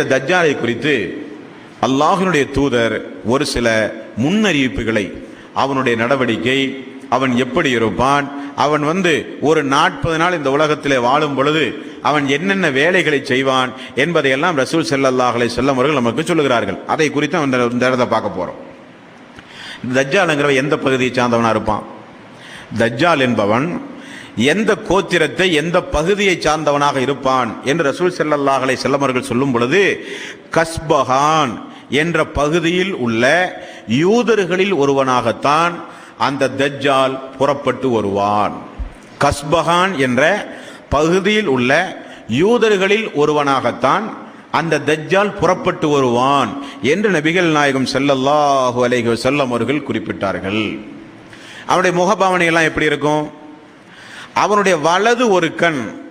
இந்த தஜ்ஜாலை குறித்து அல்லாஹினுடைய தூதர் ஒரு சில முன்னறிவிப்புகளை அவனுடைய நடவடிக்கை அவன் எப்படி இருப்பான் அவன் வந்து ஒரு நாற்பது நாள் இந்த உலகத்திலே வாழும் பொழுது அவன் என்னென்ன வேலைகளை செய்வான் என்பதையெல்லாம் ரசூல் ஸல்லல்லாஹு அலைஹி அவர்கள் நமக்கு சொல்லுகிறார்கள். அதை குறித்து அந்த இந்த இடத்தை பார்க்க போகிறோம் தஜ்ஜாலுங்கிறவன் எந்த பகுதியை சார்ந்தவனா இருப்பான்? தஜ்ஜால் என்பவன் எந்த கோத்திரத்தை எந்த பகுதியை சார்ந்தவனாக இருப்பான் என்று ரசூல் செல்லல்லாஹலை செல்லமர்கள் சொல்லும் பொழுது கஸ்பஹான் என்ற பகுதியில் உள்ள யூதர்களில் ஒருவனாகத்தான் அந்த தஜ்ஜால் புறப்பட்டு வருவான். கஸ்பஹான் என்ற பகுதியில் உள்ள யூதர்களில் ஒருவனாகத்தான் அந்த தஜ்ஜால் புறப்பட்டு வருவான் என்று நபிகள் நாயகம் செல்லல்லாஹு அலைஹி செல்லம் அவர்கள் குறிப்பிட்டார்கள். அவனுடைய முகபாவனை எல்லாம் எப்படி இருக்கும்? அவனுடைய வலது ஒரு கண்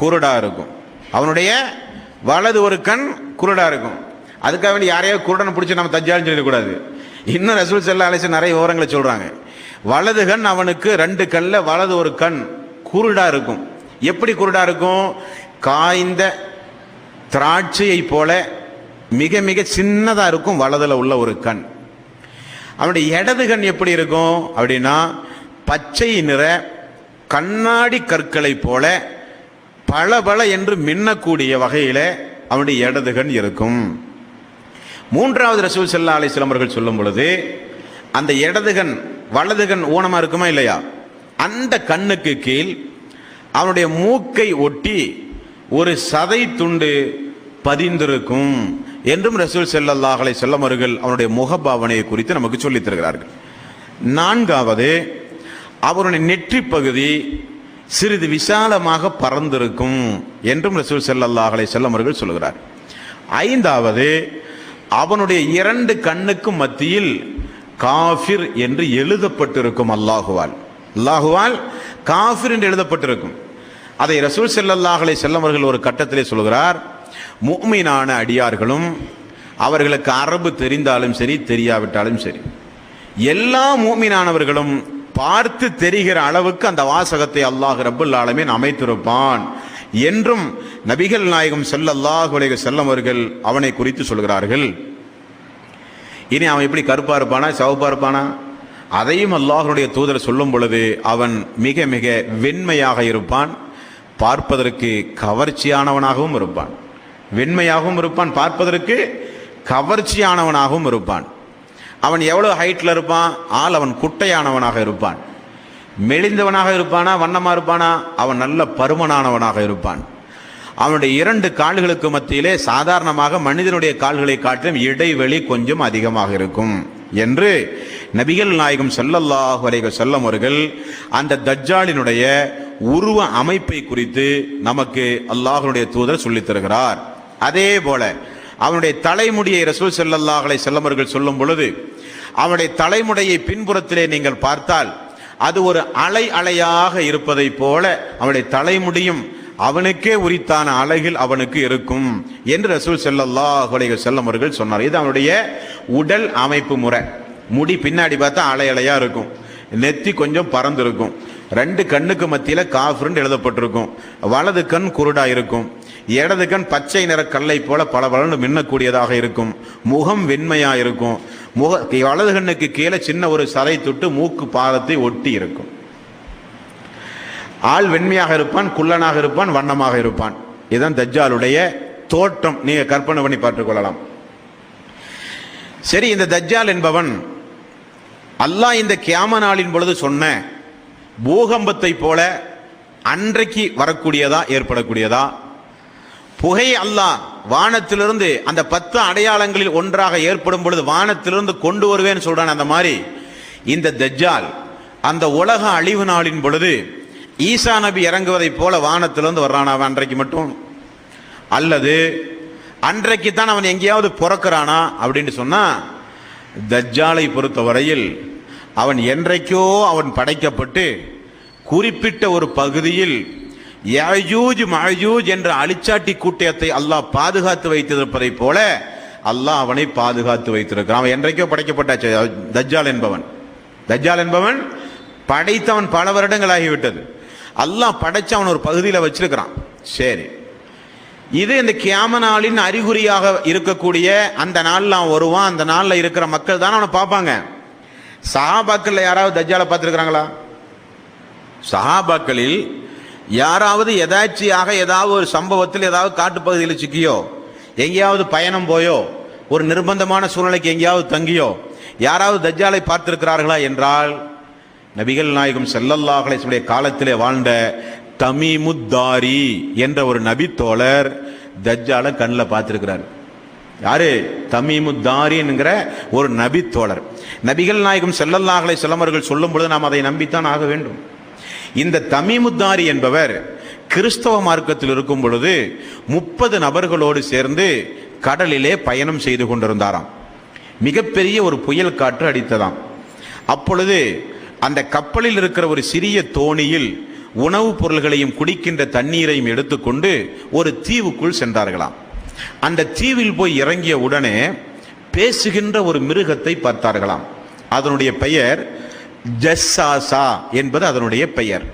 குருடா இருக்கும். அவனுடைய வலது ஒரு கண் குருடா இருக்கும். அதுக்காக வேண்டி யாரையோ குருடனை பிடிச்சி நம்ம தஜ்ஜால்னு சொல்லிடக்கூடாது. இன்னும் ரசூல் செல்லா அலிச நிறைய விவரங்களை சொல்றாங்க. வலது கண் அவனுக்கு ரெண்டு கண்ணில் வலது ஒரு கண் குருடா இருக்கும். எப்படி குருடா இருக்கும்? காய்ந்த திராட்சையை போல மிக மிக சின்னதாக இருக்கும் வலதில் உள்ள ஒரு கண். அவனுடைய இடது கண் எப்படி இருக்கும்? அப்படின்னா பச்சை நிற கண்ணாடி கற்களை போல பளபள என்று மின்னக்கூடிய வகையில் அவனுடைய இடது கண் இருக்கும். மூன்றாவது ரசூல் செல்லா அலிஸ்லாம் அவர்கள் சொல்லும் பொழுது அந்த இடதுகன் வலதுகன் வலது கண் இருக்குமா இல்லையா? அந்த கண்ணுக்கு கீழ் அவனுடைய மூக்கை ஒட்டி ஒரு சதை துண்டு பதிந்திருக்கும் என்றும் ரசூல் செல்லல்லாஹலை அலைஹி அவர்கள் அவனுடைய முகபாவனையை குறித்து நமக்கு சொல்லித் தருகிறார்கள். நான்காவது அவருடைய நெற்றி பகுதி சிறிது விசாலமாக பறந்திருக்கும் என்றும் ரசூல் செல்லல்லாஹ் அலைஹி வஸல்லம் அவர்கள் சொல்கிறார். ஐந்தாவது அவனுடைய இரண்டு கண்ணுக்கும் மத்தியில் காஃபிர் என்று எழுதப்பட்டிருக்கும் அல்லாஹுவால். அல்லாஹுவால் காஃபிர் என்று எழுதப்பட்டிருக்கும். அதை ரசூல் ஸல்லல்லாஹு அலைஹி வஸல்லம் ஒரு கட்டத்திலே சொல்கிறார் முக்மீனான அடியார்களும் அவர்களுக்கு அரபு தெரிந்தாலும் சரி தெரியாவிட்டாலும் சரி எல்லா மூமினானவர்களும் பார்த்து தெரிகிற அளவுக்கு அந்த வாசகத்தை அல்லாஹ் ரபுல் ஆலமீன் அமைத்திருப்பான் என்றும் நபிகள் நாயகம் ஸல்லல்லாஹு அலைஹி செல்லம் அவர்கள் அவனை குறித்து சொல்கிறார்கள். இனி அவன் எப்படி கருப்பா இருப்பானா சிவப்பா இருப்பானா? அதையும் அல்லாஹ்வுடைய தூதர் சொல்லும் பொழுது அவன் மிக மிக வெண்மையாக இருப்பான். பார்ப்பதற்கு கவர்ச்சியானவனாகவும் இருப்பான். வெண்மையாகவும் இருப்பான். பார்ப்பதற்கு கவர்ச்சியானவனாகவும் இருப்பான். அவன் எவ்வளோ ஹைட்டில் இருப்பான்? ஆள் அவன் குட்டையானவனாக இருப்பான். மெலிந்தவனாக இருப்பானா? வண்ணமாக இருப்பானா? அவன் நல்ல பருமனானவனாக இருப்பான். அவனுடைய இரண்டு கால்களுக்கு மத்தியிலே சாதாரணமாக மனிதனுடைய கால்களை காட்டிலும் இடைவெளி கொஞ்சம் அதிகமாக இருக்கும் என்று நபிகள் நாயகம் செல்லல்லாஹ் வரைக செல்லம் அவர்கள் அந்த தஜ்ஜாலினுடைய உருவ அமைப்பை குறித்து நமக்கு அல்லாஹனுடைய தூதர் சொல்லித் தருகிறார். அதே போல அவனுடைய தலைமுடியை ரசூல் செல்லல்லாஹலை செல்லமர்கள் அவர்கள் சொல்லும் பொழுது அவருடைய தலைமுடையை பின்புறத்திலே நீங்கள் பார்த்தால் அது ஒரு அலை அலையாக இருப்பதை போல அவனுடைய தலைமுடியும் அவனுக்கே உரித்தான அழகில் அவனுக்கு இருக்கும் என்று ரசூல் ஸல்லல்லாஹு அலைஹி வஸல்லம் அவர்கள் சொன்னார். இது அவனுடைய உடல் அமைப்பு முறை. முடி பின்னாடி பார்த்தா அலை அலையா இருக்கும். நெத்தி கொஞ்சம் பறந்து இருக்கும் ரெண்டு கண்ணுக்கு மத்தியில காஃப்ருன்னு எழுதப்பட்டிருக்கும். வலது கண் குருடா இருக்கும். இடது கண் பச்சை நிற கல்லை போல பல பலன்னு மின்னக்கூடியதாக இருக்கும். முகம் வெண்மையா இருக்கும். முக வலது கண்ணுக்கு கீழே சின்ன ஒரு சதை தொட்டு மூக்கு பாதத்தை ஒட்டி இருக்கும். ஆள் வெண்மையாக இருப்பான் குள்ளனாக இருப்பான் வண்ணமாக இருப்பான். இதுதான் தஜ்ஜாலுடைய தோற்றம். நீங்க கற்பனை பண்ணி பார்த்துக்கொள்ளலாம் சரி இந்த தஜ்ஜால் என்பவன் அல்லாஹ் இந்த கியாம நாளின் பொழுது சொன்ன பூகம்பத்தை போல அன்றைக்கு வரக்கூடியதா ஏற்படக்கூடியதா? புகை அல்லாஹ் வானத்திலிருந்து அந்த பத்து அடையாளங்களில் ஒன்றாக ஏற்படும் பொழுது வானத்திலிருந்து கொண்டு வருவேன்னு சொல்றான் அந்த மாதிரி. இந்த தஜ்ஜால் அந்த உலக அழிவு நாளின் பொழுது ஈசா நபி இறங்குவதைப் போல வானத்திலிருந்து வர்றான் அவன் அன்றைக்கு மட்டும்? அல்லது அன்றைக்கு தான் அவன் எங்கேயாவது பிறக்கிறானா அப்படின்னு சொன்னால் தஜ்ஜாலை பொறுத்தவரையில் அவன் என்றைக்கோ அவன் படைக்கப்பட்டு குறிப்பிட்ட ஒரு பகுதியில் யஜூஜ் மஜூஜ் என்ற அழிச்சாட்டி கூட்டத்தை அல்லாஹ் பாதுகாத்து வைத்திருப்பதைப் போல அல்லாஹ் அவனை பாதுகாத்து வைத்திருக்கிறான். அவன் என்றைக்கோ படைக்கப்பட்டாச்சு. தஜ்ஜால் என்பவன். தஜ்ஜால் என்பவன் படைத்தவன் பல வருடங்கள் ஆகிவிட்டது அல்லாஹ் படைச்சு அவன் ஒரு பகுதியில் வச்சிருக்கிறான். சரி. இது இந்த கியாம நாளின் அறிகுறியாக இருக்கக்கூடிய அந்த நாளில் அவன் வருவான். அந்த நாளில் இருக்கிற மக்கள் தானே அவனை பார்ப்பாங்க. சஹாபாக்கள்ல யாராவது தஜ்ஜாலை பார்த்துருக்குறாங்களா? சஹாபாக்களில் யாராவது எதாச்சியாக ஏதாவது ஒரு சம்பவத்தில் ஏதாவது காட்டுப்பகுதியில் சிக்கியோ எங்கேயாவது பயணம் போயோ ஒரு நிர்பந்தமான சூழ்நிலைக்கு எங்கேயாவது தங்கியோ யாராவது தஜ்ஜாலை பார்த்திருக்கிறார்களா என்றால் நபிகள் நாயகம் செல்லல்லாஹலேசனுடைய காலத்திலே வாழ்ந்த தமிமுத்தாரி என்ற ஒரு நபி தோழர் தஜ்ஜாலை கண்ணில் பார்த்துருக்கிறார். யாரு? தமீமுத்தாரி ஒரு நபி தோழர் நபிகள் நாயகம் செல்லல்லாஹலை செல்லமர்கள் சொல்லும் பொழுது நாம் அதை நம்பித்தான் ஆக வேண்டும். இந்த தமிமுத்தாரி என்பவர் கிறிஸ்தவ மார்க்கத்தில் இருக்கும் பொழுது முப்பது நபர்களோடு சேர்ந்து கடலிலே பயணம் செய்து கொண்டிருந்தாராம். மிகப்பெரிய ஒரு புயல் காற்று அடித்ததாம். அப்பொழுது அந்த கப்பலில் இருக்கிற ஒரு சிறிய தோணியில் உணவுப் பொருள்களையும் குடிக்கின்ற தண்ணீரையும் எடுத்துக்கொண்டு ஒரு தீவுக்குள் சென்றார்களாம். அந்த தீவில் போய் இறங்கிய உடனே பேசுகின்ற ஒரு மிருகத்தை பார்த்தார்களாம். அதனுடைய பெயர் ஜஸ்ஸாசா என்பது அதனுடைய பெயர்.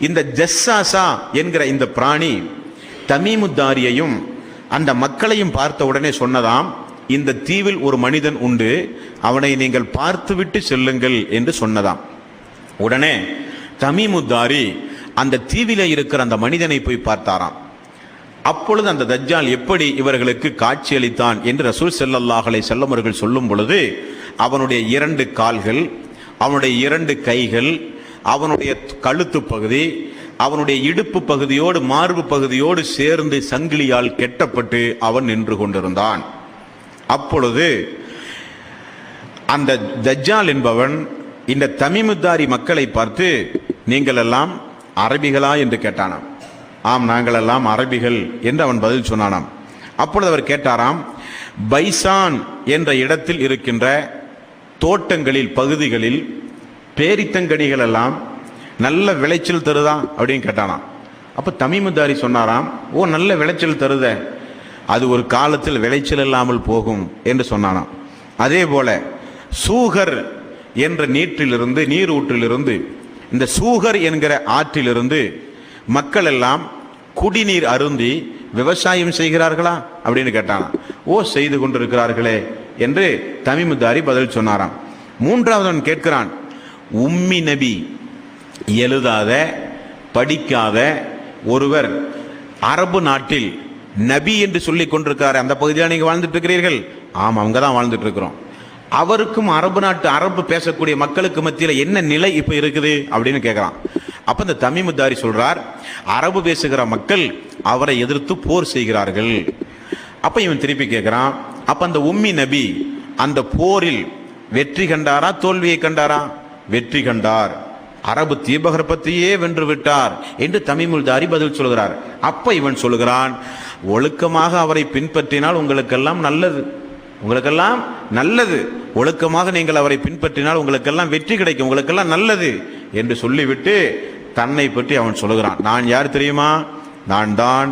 இந்த ஜஸ்ஸாசா என்கிற இந்த பிராணி தமீமுத்தாரியையும் அந்த மக்களையும் பார்த்த உடனே சொன்னதாம் இந்த தீவில் ஒரு மனிதன் உண்டு அவனை நீங்கள் பார்த்துவிட்டு செல்லுங்கள் என்று சொன்னதாம். உடனே தமீமுத்தாரி அந்த தீவில இருக்கிற அந்த மனிதனை போய் பார்த்தாராம். அப்பொழுது அந்த தஜ்ஜால் எப்படி இவர்களுக்கு காட்சியளித்தான் என்று ரசூல் செல்லல்லாஹலை செல்லமர்கள் சொல்லும் பொழுது அவனுடைய இரண்டு கால்கள் அவனுடைய இரண்டு கைகள் அவனுடைய கழுத்து பகுதி அவனுடைய இடுப்பு பகுதியோடு மார்பு பகுதியோடு சேர்ந்து சங்கிலியால் கெட்டப்பட்டு அவன் நின்று கொண்டிருந்தான். அப்பொழுது அந்த தஜ்ஜால் என்பவன் இந்த தமிமுத்தாரி மக்களை பார்த்து நீங்கள் எல்லாம் அரபிகளா? என்று கேட்டானாம். ஆம் நாங்கள் எல்லாம் அரபிகள் என்று அவன் பதில் சொன்னானாம். அப்பொழுது அவர் கேட்டாராம் பைசான் என்ற இடத்தில் இருக்கின்ற தோட்டங்களில் பகுதிகளில் பேரித்தங்கனிகள் எல்லாம் நல்ல விளைச்சல் தருதா அப்படின்னு கேட்டானாம். அப்போ தமிமுதாரி சொன்னாராம் ஓ நல்ல விளைச்சல் தருத. அது ஒரு காலத்தில் விளைச்சல் இல்லாமல் போகும் என்று சொன்னானாம். அதே போல சூகர் என்ற நீற்றிலிருந்து நீர் ஊற்றிலிருந்து இந்த சூகர் என்கிற ஆற்றிலிருந்து மக்கள் எல்லாம் குடிநீர் அருந்தி விவசாயம் செய்கிறார்களா? அப்படின்னு கேட்டானா ஓ செய்து கொண்டிருக்கிறார்களே. என்று தமிமுத்தாரி பதில் சொன்னாராம். மூன்றாவது அவன் கேட்கிறான் உம்மி நபி எழுதாத படிக்காத ஒருவர் அரபு நாட்டில் நபி என்று சொல்லிக் கொண்டிருக்காரு அந்த பகுதியில் நீங்கள் வாழ்ந்துட்டு இருக்கிறீர்கள் ஆமாம் அவங்க தான் வாழ்ந்துட்டு இருக்கிறோம் அவருக்கும் அரபு நாட்டு அரபு பேசக்கூடிய மக்களுக்கு மத்தியில் என்ன நிலை இப்போ இருக்குது? அப்படின்னு கேட்குறான். அப்போ இந்த தமிமுத்தாரி சொல்கிறார் அரபு பேசுகிற மக்கள் அவரை எதிர்த்து போர் செய்கிறார்கள். அப்போ இவன் திருப்பி கேட்குறான் அப்ப அந்த உம்மி நபி அந்த போரில் வெற்றி கண்டாரா தோல்வியை கண்டாரா? வெற்றி கண்டார். அரபு தீபகற்பத்தையே வென்று விட்டார் என்று தமிமுல்தாரி பதில் சொல்கிறார். அப்ப இவன் சொல்லுகிறான் ஒழுக்கமாக அவரை பின்பற்றினால் உங்களுக்கெல்லாம் நல்லது. உங்களுக்கெல்லாம் நல்லது. ஒழுக்கமாக நீங்கள் அவரை பின்பற்றினால் உங்களுக்கெல்லாம் வெற்றி கிடைக்கும். உங்களுக்கெல்லாம் நல்லது என்று சொல்லிவிட்டு தன்னை பற்றி அவன் சொல்லுகிறான் நான் யார் தெரியுமா? நான் தான்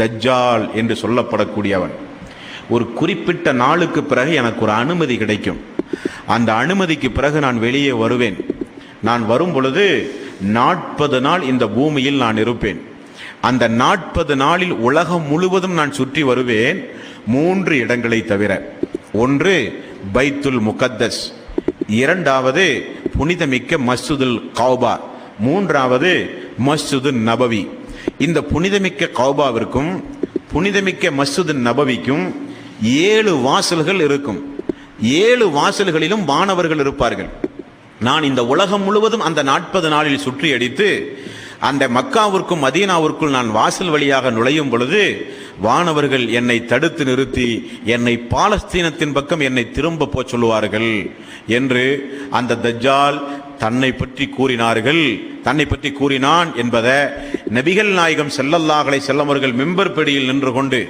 தஜ்ஜால் என்று சொல்லப்படக்கூடியவன். ஒரு குறிப்பிட்ட நாளுக்கு பிறகு எனக்கு ஒரு அனுமதி கிடைக்கும். அந்த அனுமதிக்கு பிறகு நான் வெளியே வருவேன். நான் வரும் பொழுது நாற்பது நாள் இந்த பூமியில் நான் இருப்பேன். அந்த நாற்பது நாளில் உலகம் முழுவதும் நான் சுற்றி வருவேன் மூன்று இடங்களை தவிர. ஒன்று பைத்துல் முகத்தஸ் இரண்டாவது புனிதமிக்க மஸ்ஜிதுல் கௌபா மூன்றாவது மஸ்ஜிது நபவி. இந்த புனிதமிக்க கௌபாவிற்கும் புனிதமிக்க மஸ்ஜிது நபவிக்கும் ஏழு வாசல்கள் இருக்கும். ஏழு வாசல்களிலும் வானவர்கள் இருப்பார்கள். நான் இந்த உலகம் முழுவதும் அந்த நாற்பது நாளில் சுற்றி அடித்து அந்த மக்காவிற்கும் மதீனாவிற்குள் நான் வாசல் வழியாக நுழையும் பொழுது வானவர்கள் என்னை தடுத்து நிறுத்தி என்னை பாலஸ்தீனத்தின் பக்கம் என்னை திரும்ப போச் சொல்லுவார்கள் என்று அந்த தஜ்ஜால் தன்னை பற்றி கூறினார்கள். தன்னை பற்றி கூறினான் என்பதை நபிகள் நாயகம் செல்லல்லாஹலை செல்லவர்கள் மெம்பர் பிடியில் நின்று கொண்டு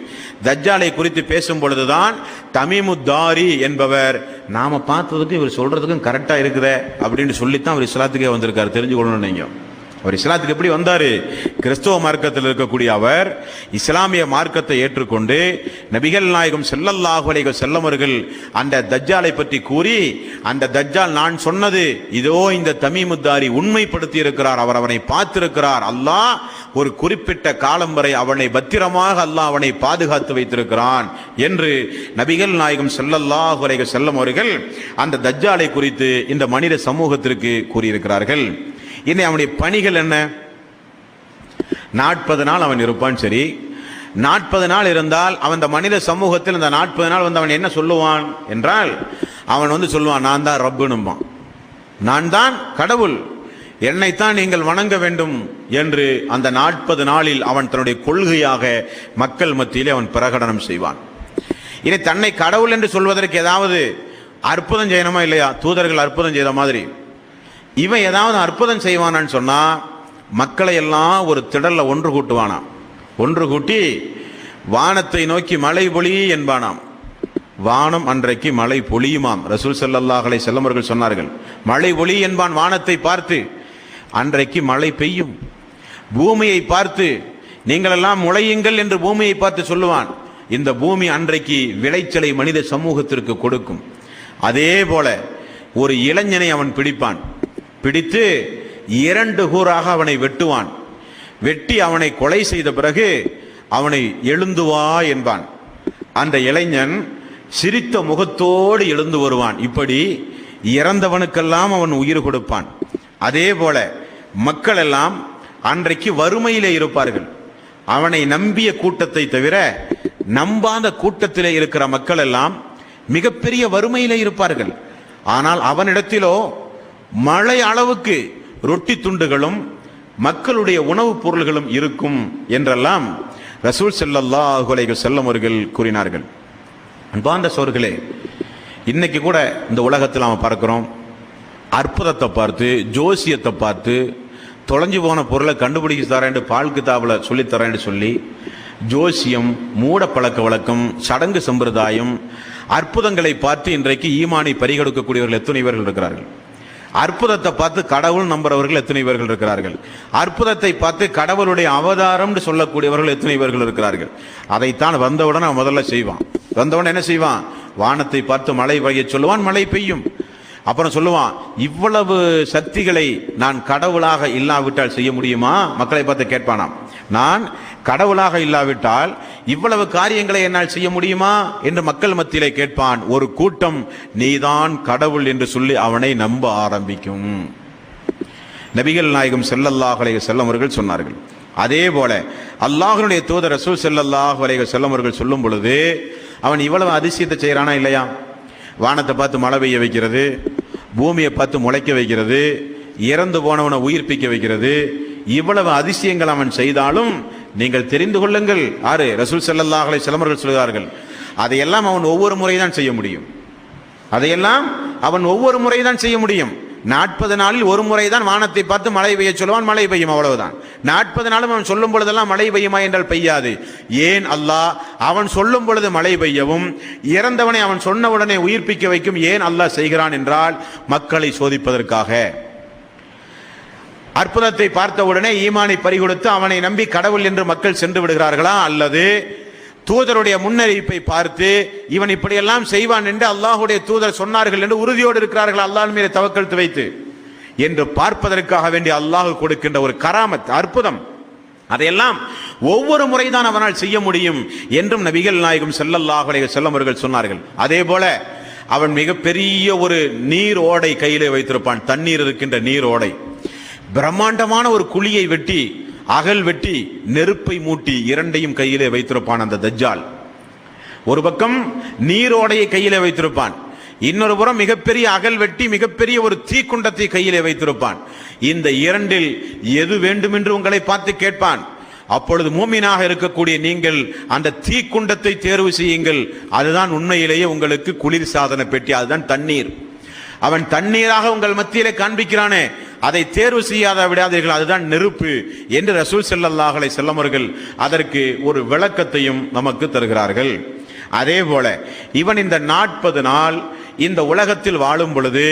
தஜ்ஜாலை குறித்து பேசும் பொழுதுதான் தமிமுத்தாரி என்பவர் நாம் பார்த்ததுக்கு இவர் சொல்றதுக்கும் கரெக்டாக இருக்குதே அப்படின்னு சொல்லித்தான் அவர் இஸ்லாத்துக்கே வந்திருக்கார். தெரிஞ்சு கொள்ளணும் நீங்கள் அவர் இஸ்லாத்துக்கு எப்படி வந்தார்? கிறிஸ்தவ மார்க்கத்தில் இருக்கக்கூடிய அவர் இஸ்லாமிய மார்க்கத்தை ஏற்றுக்கொண்டு நபிகள் நாயகம் செல்லல்லாஹு அலைஹி செல்லமர்கள் அந்த தஜ்ஜாலை பற்றி கூறி அந்த தஜ்ஜால் நான் சொன்னது இதோ இந்த தமிமுத்தாரி உண்மைப்படுத்தி இருக்கிறார் அவர் அவனை பார்த்திருக்கிறார். அல்லாஹ் ஒரு குறிப்பிட்ட காலம் வரை அவனை பத்திரமாக அல்லாஹ் அவனை பாதுகாத்து வைத்திருக்கிறான் என்று நபிகள் நாயகம் செல்லல்லாஹு அலைஹி செல்லம் அவர்கள் அந்த தஜ்ஜாலை குறித்து இந்த மனித சமூகத்திற்கு கூறியிருக்கிறார்கள். இனி அவனுடைய பணிகள் என்ன? நாற்பது நாள் அவன் இருப்பான் சரி. நாற்பது நாள் இருந்தால் அவன் இந்த மனித சமூகத்தில் இந்த நாற்பது நாள் வந்து அவன் என்ன சொல்லுவான் என்றால் அவன் வந்து சொல்லுவான் நான் தான் ரப்புனும்பான் நான் தான் கடவுள். என்னைத்தான் நீங்கள் வணங்க வேண்டும் என்று அந்த நாற்பது நாளில் அவன் தன்னுடைய கொள்கையாக மக்கள் மத்தியிலே அவன் பிரகடனம் செய்வான். இனி தன்னை கடவுள் என்று சொல்வதற்கு ஏதாவது அற்புதம் செய்யணுமா இல்லையா? தூதர்கள் அற்புதம் செய்த மாதிரி. இவன் ஏதாவது அற்புதம் செய்வானான்னு சொன்னால் மக்களை எல்லாம் ஒரு திடலில் ஒன்று கூட்டுவானாம். ஒன்று கூட்டி வானத்தை நோக்கி மழை பொழி என்பானாம். வானம் அன்றைக்கு மழை பொழியுமாம். ரசூல் செல்லல்லாஹலை செல்லமர்கள் சொன்னார்கள் மழை பொழி என்பான் வானத்தை பார்த்து அன்றைக்கு மழை பெய்யும். பூமியை பார்த்து நீங்களெல்லாம் முளையுங்கள் என்று பூமியை பார்த்து சொல்லுவான். இந்த பூமி அன்றைக்கு விளைச்சலை மனித சமூகத்திற்கு கொடுக்கும். அதே போல ஒரு இளைஞனை அவன் பிடிப்பான். பிடித்து இரண்டு கூறாக அவனை வெட்டுவான். வெட்டி அவனை கொலை செய்த பிறகு அவனை எழுந்து வா என்பான். அந்த இளைஞன் சிரித்த முகத்தோடு எழுந்து வருவான். இப்படி இறந்தவனுக்கெல்லாம் அவன் உயிர் கொடுப்பான். அதே போல மக்கள் எல்லாம் அன்றைக்கு வறுமையிலே இருப்பார்கள். அவனை நம்பிய கூட்டத்தை தவிர நம்பாத கூட்டத்திலே இருக்கிற மக்கள் எல்லாம் மிகப்பெரிய வறுமையிலே இருப்பார்கள். ஆனால் அவனிடத்திலோ மழை அளவுக்கு ரொட்டி துண்டுகளும் மக்களுடைய உணவுப் பொருள்களும் இருக்கும் என்றெல்லாம் ரசூல் ஸல்லல்லாஹு அலைஹி செல்லம் அவர்கள் கூறினார்கள். அன்பார்ந்த சோர்களே இன்னைக்கு கூட இந்த உலகத்தில் நாம் பார்க்குறோம். அற்புதத்தை பார்த்து ஜோசியத்தை பார்த்து தொலைஞ்சு போன பொருளை கண்டுபிடிக்க தரேன் பால் கிதாபில் சொல்லித் தரேன்னு சொல்லி ஜோசியம் மூட பழக்க வழக்கம் சடங்கு சம்பிரதாயம் அற்புதங்களை பார்த்து இன்றைக்கு ஈமானை பறிகொடுக்கக்கூடியவர்கள் எத்தனை பேர்கள் இருக்கிறார்கள்? அற்புதத்தை பார்த்து கடவுள் நம்புறவர்கள் எத்தனை பேர்கள் இருக்கிறார்கள்? அற்புதத்தை பார்த்து கடவுளுடைய அவதாரம் சொல்லக்கூடியவர்கள் எத்தனை பேர்கள் இருக்கிறார்கள்? அதைத்தான் வந்தவுடன் அவன் முதல்ல செய்வான். வந்தவுடன் என்ன செய்வான்? வானத்தை பார்த்து மழை பெய்ய சொல்லுவான் மழை பெய்யும். அப்புறம் சொல்லுவான் இவ்வளவு சக்திகளை நான் கடவுளாக இல்லாவிட்டால் செய்ய முடியுமா? மக்களை பார்த்து கேட்பானாம். நான் கடவுளாக இல்லாவிட்டால் இவ்வளவு காரியங்களை என்னால் செய்ய முடியுமா? என்று மக்கள் மத்தியிலே கேட்பான். ஒரு கூட்டம் நீதான் கடவுள் என்று சொல்லி அவனை நம்ப ஆரம்பிக்கும். நபிகள் நாயகம் செல்லல்லாஹ் அலைஹி வஸல்லம் அவர்கள் சொன்னார்கள். அதே போல அல்லாஹனுடைய தூதர் ரசூல் செல்லல்லாஹ் அலைஹி செல்லவர்கள் அவர்கள் சொல்லும் பொழுது அவன் இவ்வளவு அதிசயத்தை செய்கிறானா இல்லையா? வானத்தை பார்த்து மழை பெய்ய வைக்கிறது பூமியை பார்த்து முளைக்க வைக்கிறது இறந்து போனவனை உயிர்ப்பிக்க வைக்கிறது இவ்வளவு அதிசயங்கள் அவன் செய்தாலும் நீங்கள் தெரிந்து கொள்ளுங்கள். ஆறு ரசூல் செல்லல்லாஹலை அலைஹி சொல்கிறார்கள் அதையெல்லாம் அவன் ஒவ்வொரு முறை தான் செய்ய முடியும். அதையெல்லாம் அவன் ஒவ்வொரு முறை தான் செய்ய முடியும். நாற்பது நாளில் ஒரு முறை தான் வானத்தை பார்த்து மழை பெய்ய சொல்லுவான் மழை பெய்யும் அவ்வளவுதான். நாற்பது நாளும் அவன் சொல்லும் பொழுதெல்லாம் மழை பெய்யுமா என்றால் பெய்யாது. ஏன் அல்லாஹ்? அவன் சொல்லும் பொழுது மழை பெய்யவும் இறந்தவனை அவன் சொன்ன உடனே உயிர்ப்பிக்க வைக்கும் ஏன் அல்லாஹ் செய்கிறான் என்றால் மக்களை சோதிப்பதற்காக. அற்புதத்தை பார்த்தவுடனே ஈமானை பறிகொடுத்து அவனை நம்பி கடவுள் என்று மக்கள் சென்று விடுகிறார்களா? அல்லது தூதருடைய முன்னறிவிப்பை பார்த்து இவன் இப்படியெல்லாம் செய்வான் என்று அல்லாஹுடைய தூதர் சொன்னார்கள் என்று உறுதியோடு இருக்கிறார்கள் அல்லாஹ் மீது தவக்கழுத்து வைத்து. என்று பார்ப்பதற்காக வேண்டிய அல்லாஹ் கொடுக்கின்ற ஒரு கராமத் அற்புதம். அதையெல்லாம் ஒவ்வொரு முறைதான் அவனால் செய்ய முடியும் என்றும் நபிகள் நாயகம் செல்லல்லாஹுடைய செல்லமர்கள் அவர்கள் சொன்னார்கள். அதே போல அவன் மிகப்பெரிய ஒரு நீர் ஓடை கையிலே வைத்திருப்பான். தண்ணீர் இருக்கின்ற நீர் ஓடை. பிரம்மாண்டமான ஒரு குழியை வெட்டி அகல் வெட்டி நெருப்பை மூட்டி இரண்டையும் கையிலே வைத்திருப்பான் அந்த தஜ்ஜால். ஒரு பக்கம் நீரோடையை கையிலே வைத்திருப்பான். இன்னொரு புறம் மிகப்பெரிய அகல் வெட்டி மிகப்பெரிய ஒரு தீக்குண்டத்தை கையிலே வைத்திருப்பான். இந்த இரண்டில் எது வேண்டுமென்று உங்களை பார்த்து கேட்பான். அப்பொழுது மூமினாக இருக்கக்கூடிய நீங்கள் அந்த தீக்குண்டத்தை தேர்வு செய்யுங்கள். அதுதான் உண்மையிலேயே உங்களுக்கு குளிர் சாதன பெட்டி அதுதான் தண்ணீர். அவன் தண்ணீராக உங்கள் மத்தியிலே காண்பிக்கிறானே அதை தேர்வு செய்யாத விடாதீர்கள் அதுதான் நெருப்பு என்று ரசூல் செல்லல்லாஹலை செல்லமர்கள் அதற்கு ஒரு விளக்கத்தையும் நமக்கு தருகிறார்கள். அதே போல இவன் இந்த நாற்பது நாள் இந்த உலகத்தில் வாழும் பொழுது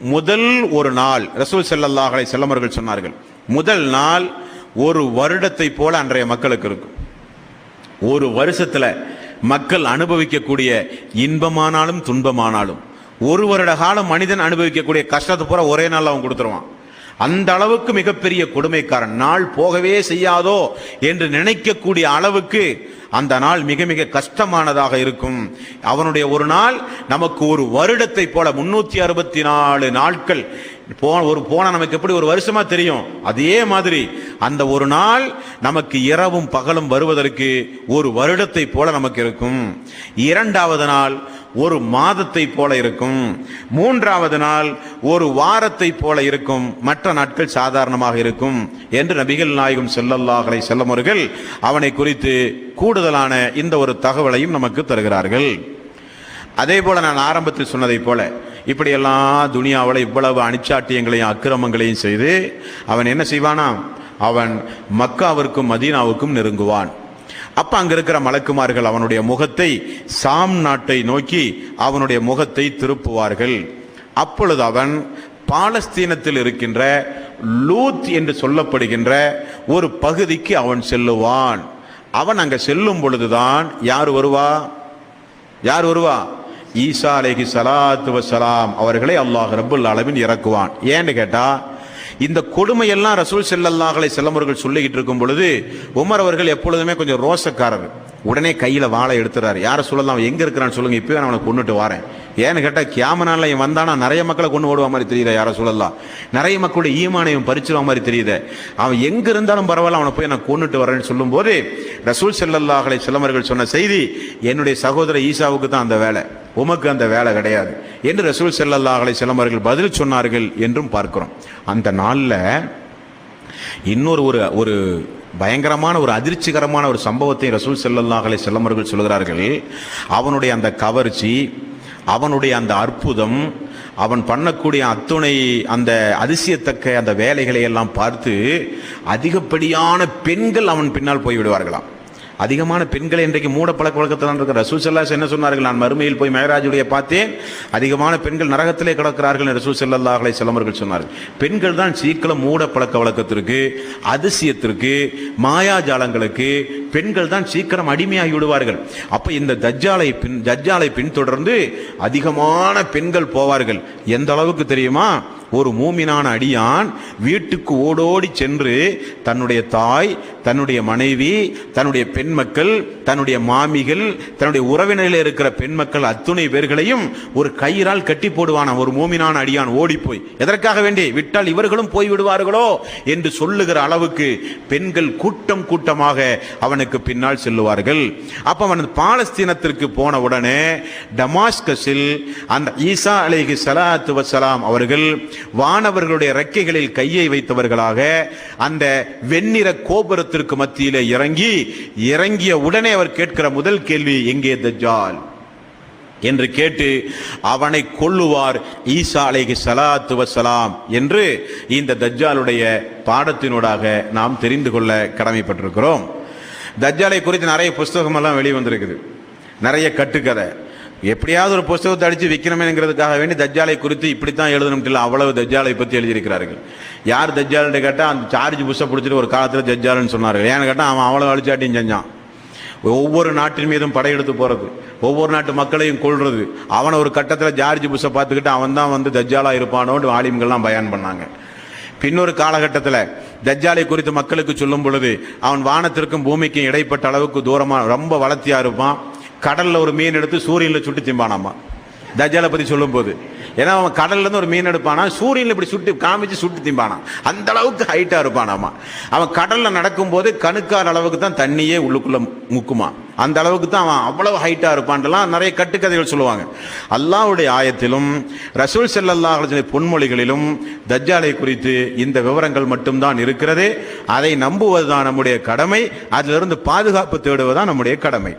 முதல் ஒரு நாள் ரசூல் செல்லல்லாஹலை செல்லமர்கள் சொன்னார்கள் முதல் நாள் ஒரு வருடத்தை போல அன்றைய மக்களுக்கு இருக்கும். ஒரு வருஷத்தில் மக்கள் அனுபவிக்கக்கூடிய இன்பமானாலும் துன்பமானாலும் ஒரு வருட காலம் மனிதன் அனுபவிக்கக்கூடிய கஷ்டத்தை பூரா ஒரே நாள் அவன் கொடுத்துருவான். அந்த அளவுக்கு மிகப்பெரிய கொடுமைக்காரன். நாள் போகவே செய்யாதோ என்று நினைக்கக்கூடிய அளவுக்கு அந்த நாள் மிக மிக கஷ்டமானதாக இருக்கும். அவனுடைய ஒரு நாள் நமக்கு ஒரு வருடத்தை போல முன்னூத்தி அறுபத்தி நாலு நாட்கள். போன ஒரு போன நமக்கு எப்படி ஒரு வருஷமா தெரியும்? அதே மாதிரி அந்த ஒரு நாள் நமக்கு இரவும் பகலும் வருவதற்கு ஒரு வருடத்தை போல நமக்கு இருக்கும். இரண்டாவது நாள் ஒரு மாதத்தை போல இருக்கும். மூன்றாவது நாள் ஒரு வாரத்தை போல இருக்கும். மற்ற நாட்கள் சாதாரணமாக இருக்கும். என்று நபிகள் நாயகம் செல்லல்லாஹலை அவர்கள் அவனை குறித்து கூடுதலான இந்த ஒரு தகவலையும் நமக்கு தருகிறார்கள். அதே போல நான் ஆரம்பத்தில் சொன்னதைப் போல இப்படியெல்லாம் துனியாவில் இவ்வளவு அனிச்சாட்டியங்களையும் அக்கிரமங்களையும் செய்து அவன் என்ன செய்வானா அவன் மக்காவிற்கும் மதீனாவுக்கும் நெருங்குவான். அப்ப அங்க இருக்கிற மலக்குமார்கள் அவனுடைய முகத்தை சாம் நாட்டை நோக்கி அவனுடைய முகத்தை திருப்புவார்கள். அப்பொழுது அவன் பாலஸ்தீனத்தில் இருக்கின்ற லூத் என்று சொல்லப்படுகின்ற ஒரு பகுதிக்கு அவன் செல்லுவான். அவன் அங்க செல்லும் பொழுதுதான் யார் வருவா? யார் வருவா? ஈசா அலேஹி சலாத்துவ சலாம். அவர்களை அல்லாஹ் ரபுல் அளவின் இறக்குவான். ஏன்னு கேட்டா இந்த கொடுமையெல்லாம் ரசூல் செல்லல்லாஹலை அலைஹி சொல்லிக்கிட்டு இருக்கும் பொழுது உமர் அவர்கள் எப்பொழுதுமே கொஞ்சம் ரோசக்காரர் உடனே கையில் வாழை எடுத்துறாரு. யாரை சொல்லலாம்? அவன் எங்கே இருக்கிறான்னு சொல்லுங்க. இப்போ நான் அவனை கொண்டுட்டு வரேன். ஏன்னு கேட்டால் கியாமனால இவன் வந்தானா நிறைய மக்களை கொண்டு ஓடுவ மாதிரி தெரியுதா? யாரை சொல்லலாம் நிறைய மக்களுடைய ஈமானையும் பறிச்சிருவ மாதிரி தெரியுது. அவன் எங்கே இருந்தாலும் பரவாயில்ல அவனை போய் நான் கொண்டுட்டு வரேன்னு சொல்லும்போது ரசூல் செல்லல்லாஹலை அலைஹி சொன்ன செய்தி என்னுடைய சகோதரர் ஈசாவுக்கு தான் அந்த வேலை. உமக்கு அந்த வேலை கிடையாது. என்று ரசூல் செல்லல்லாஹலை அலைஹி பதில் சொன்னார்கள் என்றும் பார்க்கிறோம். அந்த நாளில் இன்னொரு ஒரு ஒரு பயங்கரமான ஒரு அதிர்ச்சிகரமான ஒரு சம்பவத்தை ரசூல் ஸல்லல்லாஹு செல்லமர்கள் சொல்கிறார்கள். அவனுடைய அந்த கவர்ச்சி அவனுடைய அந்த அற்புதம் அவன் பண்ணக்கூடிய அத்துணை அந்த அதிசயத்தக்க அந்த வேலைகளை எல்லாம் பார்த்து அதிகப்படியான பெண்கள் அவன் பின்னால் போய் விடுவார்களாம் அதிகமான பெண்களை இன்றைக்கு மூட பழக்க வழக்கத்தில் இருக்கிற ரசூ செல்லாஸ் என்ன சொன்னார்கள்? நான் மறுமையில் போய் மேராஜுடைய பார்த்தேன் அதிகமான பெண்கள் நரகத்திலே கிடக்கிறார்கள் என்று ரசூல் சல்லாஹலை செல்லமர்கள் சொன்னார்கள். பெண்கள் தான் சீக்கிரம் மூட பழக்க வழக்கத்திற்கு அதிசயத்திற்கு மாயாஜாலங்களுக்கு பெண்கள் தான் சீக்கிரம் அடிமையாகி விடுவார்கள். அப்போ இந்த தஜ்ஜாலை பின் தஜ்ஜாலை பின்தொடர்ந்து அதிகமான பெண்கள் போவார்கள். எந்த அளவுக்கு தெரியுமா? ஒரு மூமினான அடியான் வீட்டுக்கு ஓடோடி சென்று தன்னுடைய தாய் தன்னுடைய மனைவி தன்னுடைய பெண் மக்கள் தன்னுடைய மாமிகள் தன்னுடைய உறவினரில் இருக்கிற பெண் மக்கள் அத்துணை பேர்களையும் ஒரு கயிறால் கட்டி போடுவான ஒரு மூமினான அடியான் ஓடி போய் எதற்காக வேண்டி? விட்டால் இவர்களும் போய் விடுவார்களோ என்று சொல்லுகிற அளவுக்கு பெண்கள் கூட்டம் கூட்டமாக அவனுக்கு பின்னால் செல்லுவார்கள். அப்ப அவன் பாலஸ்தீனத்திற்கு போன உடனே டமாஸ்கஸில் அந்த ஈசா அலைஹி சலாத்து வசலாம் அவர்கள் வானவர்களுடைய ரெக்கைகளில் கையை வைத்தவர்களாக அந்த வெண்ணிற கோபுரத்திற்கு மத்தியிலே இறங்கி இறங்கிய உடனே அவர் கேட்கிற முதல் கேள்வி எங்கே தஜ்ஜால்? என்று கேட்டு அவனை கொள்ளுவார் ஈசா அலைகி ஸலாத்து வஸலாம் என்று இந்த தஜ்ஜாலுடைய பாடத்தினூடாக நாம் தெரிந்து கொள்ள கடமைப்பட்டிருக்கிறோம். தஜ்ஜாலை குறித்து நிறைய புஸ்தகமெல்லாம் வெளிவந்திருக்குது. நிறைய கட்டுக்கதை. எப்படியாவது ஒரு புஸ்தகத்தை அடிச்சு விற்கணுமேங்கிறதுக்காக வேண்டி தஜ்ஜாலை குறித்து இப்படித்தான் எழுதணும் இல்லை அவ்வளவு தஜ்ஜாலை பற்றி எழுதியிருக்கிறார்கள். யார் தஜ்ஜால்னு கேட்டால் அந்த சார்ஜ் புஸ்தகம் பிடிச்சிட்டு ஒரு காலத்தில் தஜ்ஜால்னு சொன்னார்கள். ஏன்னு கேட்டால் அவன் அவ்வளோ அழிச்சாட்டியும் செஞ்சான். ஒவ்வொரு நாட்டின் மீதும் படையெடுத்து போகிறது ஒவ்வொரு நாட்டு மக்களையும் கொள்வது அவனை ஒரு கட்டத்தில் ஜார்ஜ் புஷை பார்த்துக்கிட்டு அவன் தான் வந்து தஜ்ஜாலா இருப்பானோன்னு ஆலிம்கள்லாம் பயன் பண்ணாங்க. பின்னொரு காலகட்டத்தில் தஜ்ஜாலை குறித்து மக்களுக்கு சொல்லும் பொழுது அவன் வானத்திற்கும் பூமிக்கும் இடைப்பட்ட அளவுக்கு தூரமாக ரொம்ப வளர்த்தியாக இருப்பான். கடல்ல ஒரு மீன் எடுத்து சூரியன்ல சுட்டு திம்பானாமா? தஜ்ஜாலை பத்தி சொல்லும் போது ஏன்னா அவன் கடல்ல இருந்து ஒரு மீன் எடுப்பானா சூரியனில் இப்படி சுட்டு காமிச்சு சுட்டு திம்பானா? அந்த அளவுக்கு ஹைட்டா இருப்பானாமா? அவன் கடல்ல நடக்கும்போது கணுக்கால் அளவுக்கு தான் தண்ணியே உள்ளுக்குள்ள முக்குமா? அந்த அளவுக்கு தான் அவன் அவ்வளவு ஹைட்டா இருப்பான்லாம் நிறைய கட்டுக்கதைகள் சொல்லுவாங்க. அல்லாவுடைய ஆயத்திலும் ரசூல் செல்லல்லா பொன்மொழிகளிலும் தஜ்ஜாலை குறித்து இந்த விவரங்கள் மட்டும்தான் இருக்கிறது. அதை நம்புவதுதான் நம்முடைய கடமை. அதிலிருந்து பாதுகாப்பு தேடுவதுதான் நம்முடைய கடமை.